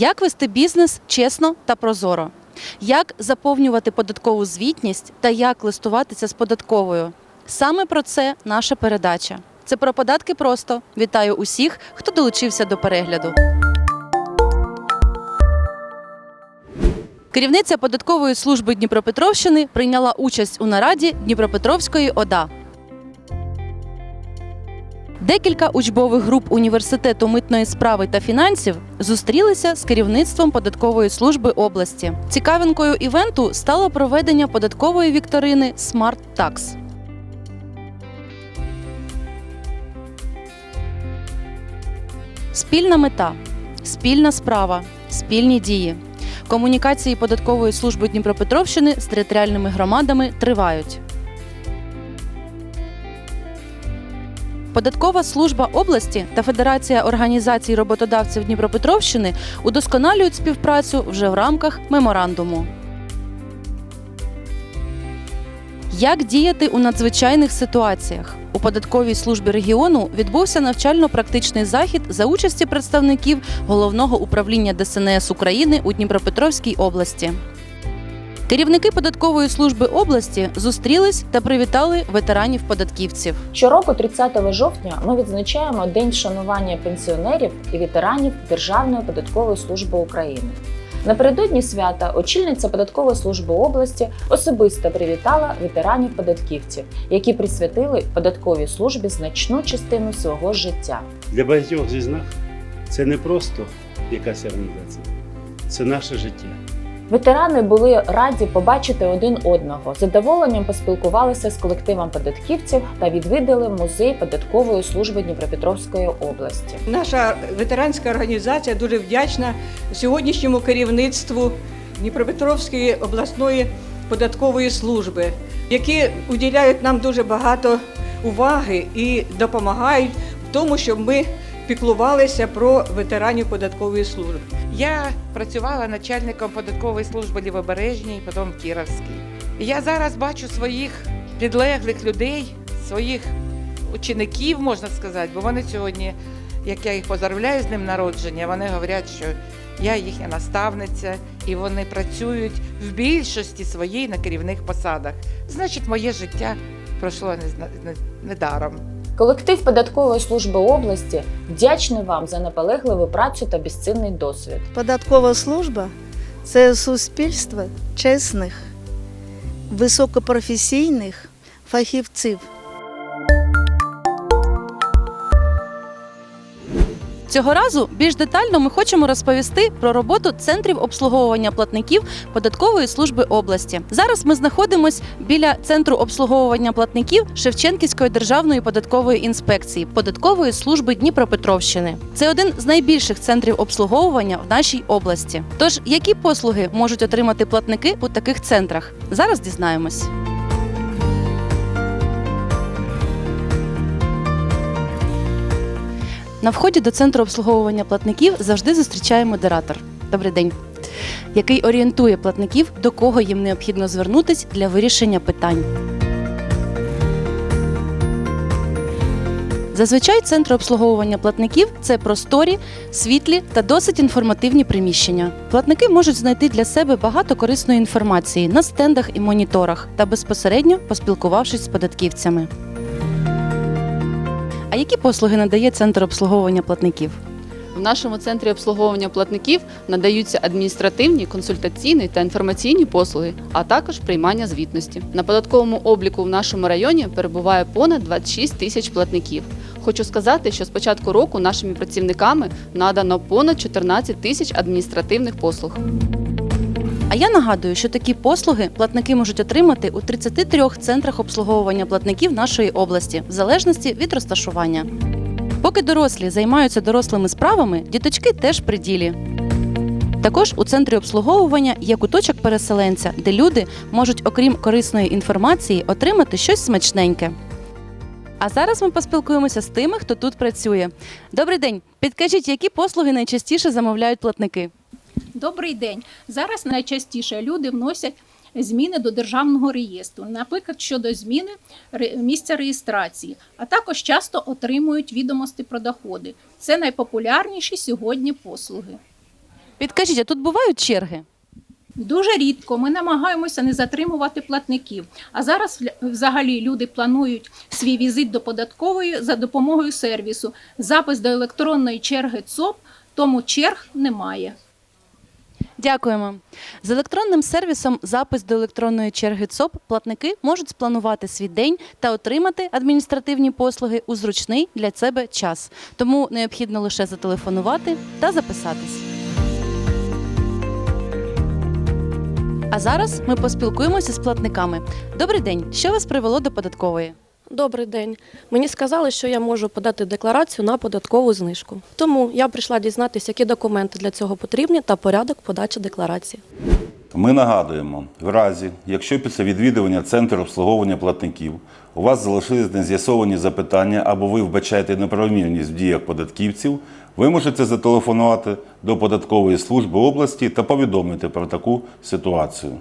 Як вести бізнес чесно та прозоро? Як заповнювати податкову звітність та як листуватися з податковою? Саме про це наша передача. Це про податки просто. Вітаю усіх, хто долучився до перегляду. Керівниця податкової служби Дніпропетровщини прийняла участь у нараді Дніпропетровської ОДА. Декілька учбових груп університету митної справи та фінансів зустрілися з керівництвом податкової служби області. Цікавинкою івенту стало проведення податкової вікторини Smart Tax. Спільна мета, спільна справа, спільні дії. Комунікації податкової служби Дніпропетровщини з територіальними громадами тривають. Податкова служба області та Федерація організацій роботодавців Дніпропетровщини удосконалюють співпрацю вже в рамках меморандуму. Як діяти у надзвичайних ситуаціях? У податковій службі регіону відбувся навчально-практичний захід за участі представників головного управління ДСНС України у Дніпропетровській області. Керівники податкової служби області зустрілись та привітали ветеранів-податківців. Щороку, 30 жовтня, ми відзначаємо День вшанування пенсіонерів і ветеранів Державної податкової служби України. Напередодні свята очільниця податкової служби області особисто привітала ветеранів-податківців, які присвятили податковій службі значну частину свого життя. Для багатьох зі нас це не просто якась організація, це наше життя. Ветерани були раді побачити один одного, задоволенням поспілкувалися з колективом податківців та відвідали музей податкової служби Дніпропетровської області. Наша ветеранська організація дуже вдячна сьогоднішньому керівництву Дніпропетровської обласної податкової служби, які уділяють нам дуже багато уваги і допомагають в тому, щоб ми піклувалися про ветеранів податкової служби. Я працювала начальником податкової служби Лівобережній, потім Кіровській. Я зараз бачу своїх підлеглих людей, своїх учеників, можна сказати, бо вони сьогодні, як я їх поздравляю з ним народження, вони говорять, що я їхня наставниця, і вони працюють в більшості своїй на керівних посадах. Значить, моє життя пройшло не, недаром. Колектив податкової служби області вдячний вам за наполегливу працю та безцінний досвід. Податкова служба це суспільство чесних, високопрофесійних фахівців. Цього разу більш детально ми хочемо розповісти про роботу центрів обслуговування платників податкової служби області. Зараз ми знаходимось біля центру обслуговування платників Шевченківської державної податкової інспекції податкової служби Дніпропетровщини. Це один з найбільших центрів обслуговування в нашій області. Тож, які послуги можуть отримати платники у таких центрах? Зараз дізнаємось. На вході до центру обслуговування платників завжди зустрічає модератор. Добрий день. Який орієнтує платників, до кого їм необхідно звернутись для вирішення питань. Зазвичай центри обслуговування платників це просторі, світлі та досить інформативні приміщення. Платники можуть знайти для себе багато корисної інформації на стендах і моніторах та безпосередньо поспілкувавшись з податківцями. А які послуги надає центр обслуговування платників? В нашому центрі обслуговування платників надаються адміністративні, консультаційні та інформаційні послуги, а також приймання звітності. На податковому обліку в нашому районі перебуває понад 26 тисяч платників. Хочу сказати, що з початку року нашими працівниками надано понад 14 тисяч адміністративних послуг. А я нагадую, що такі послуги платники можуть отримати у 33 центрах обслуговування платників нашої області, в залежності від розташування. Поки дорослі займаються дорослими справами, діточки теж при ділі. Також у центрі обслуговування є куточок переселенця, де люди можуть, окрім корисної інформації, отримати щось смачненьке. А зараз ми поспілкуємося з тими, хто тут працює. Добрий день! Підкажіть, які послуги найчастіше замовляють платники? Добрий день. Зараз найчастіше люди вносять зміни до державного реєстру, наприклад, щодо зміни місця реєстрації, а також часто отримують відомості про доходи. Це найпопулярніші сьогодні послуги. Підкажіть, а тут бувають черги? Дуже рідко ми намагаємося не затримувати платників. А зараз взагалі люди планують свій візит до податкової за допомогою сервісу. Запис до електронної черги ЦОП, тому черг немає. Дякуємо. З електронним сервісом запис до електронної черги ЦОП платники можуть спланувати свій день та отримати адміністративні послуги у зручний для себе час. Тому необхідно лише зателефонувати та записатись. А зараз ми поспілкуємося з платниками. Добрий день, що вас привело до податкової? Добрий день. Мені сказали, що я можу подати декларацію на податкову знижку. Тому я прийшла дізнатися, які документи для цього потрібні та порядок подачі декларації. Ми нагадуємо, в разі, якщо після відвідування центру обслуговування платників у вас залишились нез'ясовані запитання або ви вбачаєте неправомірність в діях податківців, ви можете зателефонувати до податкової служби області та повідомити про таку ситуацію.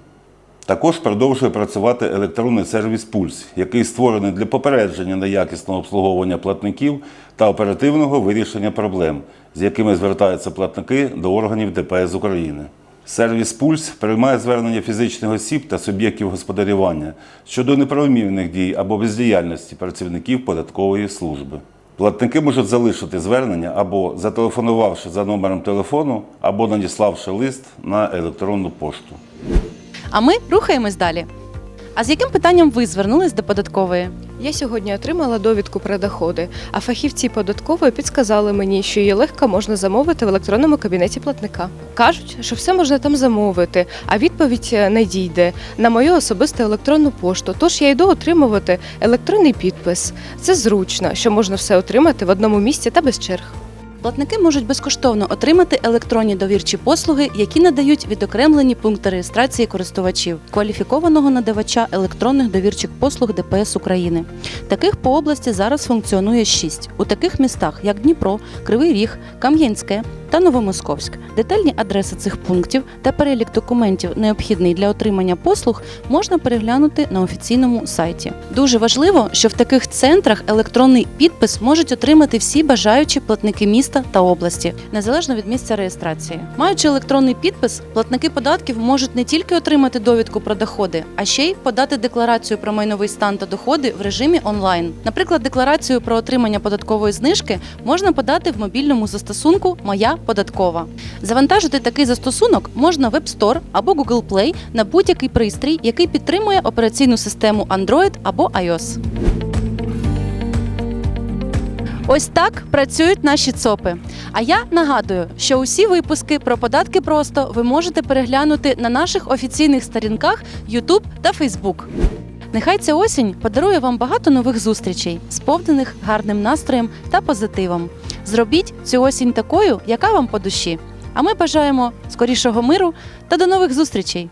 Також продовжує працювати електронний сервіс Пульс, який створений для попередження неякісного обслуговування платників та оперативного вирішення проблем, з якими звертаються платники до органів ДПС України. Сервіс Пульс приймає звернення фізичних осіб та суб'єктів господарювання щодо неправомірних дій або бездіяльності працівників податкової служби. Платники можуть залишити звернення або зателефонувавши за номером телефону, або надіславши лист на електронну пошту. А ми рухаємось далі. А з яким питанням ви звернулись до податкової? Я сьогодні отримала довідку про доходи, а фахівці податкової підсказали мені, що її легко можна замовити в електронному кабінеті платника. Кажуть, що все можна там замовити, а відповідь е, не дійде на мою особисту електронну пошту. Тож я йду отримувати електронний підпис. Це зручно, що можна все отримати в одному місці та без черг. Платники можуть безкоштовно отримати електронні довірчі послуги, які надають відокремлені пункти реєстрації користувачів, кваліфікованого надавача електронних довірчих послуг ДПС України. Таких по області зараз функціонує шість у таких містах, як Дніпро, Кривий Ріг, Кам'янське та Новомосковськ. Детальні адреси цих пунктів та перелік документів, необхідний для отримання послуг, можна переглянути на офіційному сайті. Дуже важливо, що в таких центрах електронний підпис можуть отримати всі бажаючі платники міста та області, незалежно від місця реєстрації. Маючи електронний підпис, платники податків можуть не тільки отримати довідку про доходи, а ще й подати декларацію про майновий стан та доходи в режимі онлайн. Наприклад, декларацію про отримання податкової знижки можна подати в мобільному застосунку Моя податкова. Завантажити такий застосунок можна в App Store або Google Play на будь-який пристрій, який підтримує операційну систему Android або iOS. Ось так працюють наші ЦОПи. А я нагадую, що усі випуски про податки просто ви можете переглянути на наших офіційних сторінках YouTube та Facebook. Нехай ця осінь подарує вам багато нових зустрічей, сповнених гарним настроєм та позитивом. Зробіть цю осінь такою, яка вам по душі. А ми бажаємо скорішого миру та до нових зустрічей!